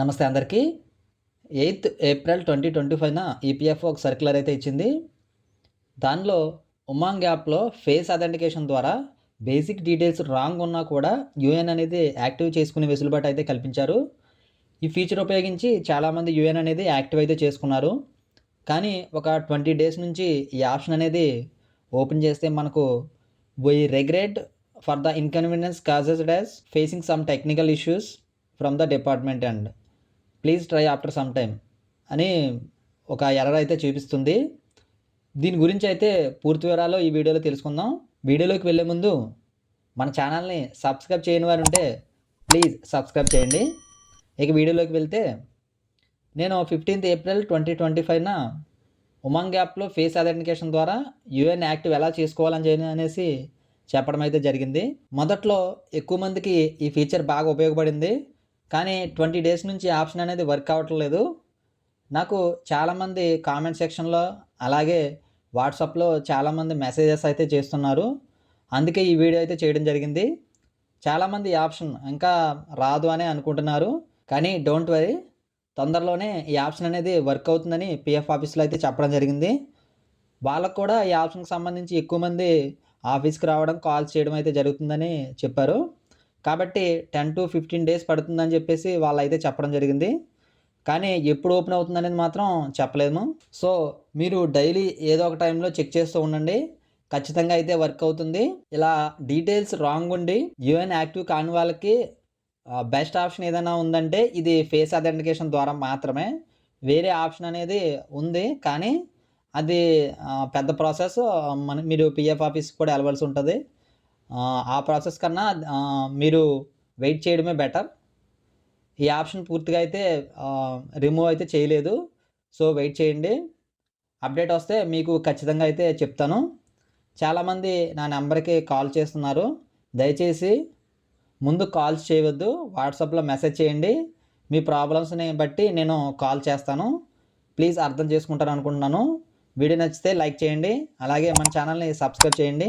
నమస్తే అందరికీ. Eighth April twenty twenty ఫైవ్న ఈపీఎఫ్ ఒక సర్క్యులర్ అయితే ఇచ్చింది. దానిలో ఉమాంగ్ యాప్లో ఫేస్ అథెంటికేషన్ ద్వారా బేసిక్ డీటెయిల్స్ రాంగ్ ఉన్నా కూడా యూఎన్ అనేది యాక్టివ్ చేసుకునే వెసులుబాటు అయితే కల్పించారు. ఈ ఫీచర్ ఉపయోగించి చాలామంది యూఎన్ అనేది యాక్టివ్ అయితే చేసుకున్నారు. కానీ ఒక ట్వంటీ డేస్ నుంచి ఈ ఆప్షన్ అనేది ఓపెన్ చేస్తే మనకు we regret for the inconvenience causes does facing some technical issues from the department and please try after some time అని ఒక ఎర్రర్ అయితే చూపిస్తుంది. దీని గురించి అయితే పూర్తి వివరాలు ఈ వీడియోలో తెలుసుకుందాం. వీడియోలోకి వెళ్ళే ముందు మన ఛానల్ని సబ్స్క్రైబ్ చేయని వారు ఉంటే ప్లీజ్ సబ్స్క్రైబ్ చేయండి. ఇక వీడియోలోకి వెళ్తే నేను ఫిఫ్టీన్త్ ఏప్రిల్ ట్వంటీ ట్వంటీ ఫైవ్న ఉమంగ్ యాప్లో ఫేస్ ఐడెంటిఫికేషన్ ద్వారా యూఎన్ యాక్టివ్ ఎలా చేసుకోవాలని అనేసి చెప్పడం అయితే జరిగింది. మొదట్లో ఎక్కువ మందికి ఈ ఫీచర్ బాగా ఉపయోగపడింది. కానీ ట్వంటీ డేస్ నుంచి ఆప్షన్ అనేది వర్క్ అవ్వట్లేదు. నాకు చాలామంది కామెంట్ సెక్షన్లో అలాగే వాట్సాప్లో చాలామంది మెసేజెస్ అయితే చేస్తున్నారు. అందుకే ఈ వీడియో అయితే చేయడం జరిగింది. చాలామంది ఈ ఆప్షన్ ఇంకా రాదు అని అనుకుంటున్నారు. కానీ డోంట్ వరీ తొందరలోనే ఈ ఆప్షన్ అనేది వర్క్ అవుతుందని పిఎఫ్ ఆఫీస్లో అయితే చెప్పడం జరిగింది. వాళ్ళకు కూడా ఈ ఆప్షన్కి సంబంధించి ఎక్కువ మంది ఆఫీస్కి రావడం కాల్స్ చేయడం అయితే జరుగుతుందని చెప్పారు. కాబట్టి టెన్ టు ఫిఫ్టీన్ డేస్ పడుతుందని చెప్పేసి వాళ్ళు అయితే చెప్పడం జరిగింది. కానీ ఎప్పుడు ఓపెన్ అవుతుంది అనేది మాత్రం చెప్పలేము. సో మీరు డైలీ ఏదో ఒక టైంలో చెక్ చేస్తూ ఉండండి. ఖచ్చితంగా అయితే వర్క్ అవుతుంది. ఇలా డీటెయిల్స్ రాంగ్ ఉండి యూఎన్ యాక్టివ్ కాని వాళ్ళకి బెస్ట్ ఆప్షన్ ఏదైనా ఉందంటే ఇది ఫేస్ అథెంటికేషన్ ద్వారా మాత్రమే. వేరే ఆప్షన్ అనేది ఉంది. కానీ అది పెద్ద ప్రాసెస్. మన మీరు పిఎఫ్ ఆఫీస్కి కూడా వెళ్ళవలసి ఉంటుంది. ఆ ప్రాసెస్ కన్నా మీరు వెయిట్ చేయడమే బెటర్. ఈ ఆప్షన్ పూర్తిగా అయితే రిమూవ్ అయితే చేయలేదు. సో వెయిట్ చేయండి. అప్డేట్ వస్తే మీకు ఖచ్చితంగా అయితే చెప్తాను. చాలామంది నా నెంబర్కి కాల్ చేస్తున్నారు. దయచేసి ముందు కాల్స్ చేయవద్దు. వాట్సాప్లో మెసేజ్ చేయండి. మీ ప్రాబ్లమ్స్ని బట్టి నేను కాల్ చేస్తాను. ప్లీజ్ అర్థం చేసుకుంటారు అనుకుంటున్నాను వీడియో నచ్చితే లైక్ చేయండి. అలాగే మన ఛానల్ని సబ్స్క్రైబ్ చేయండి.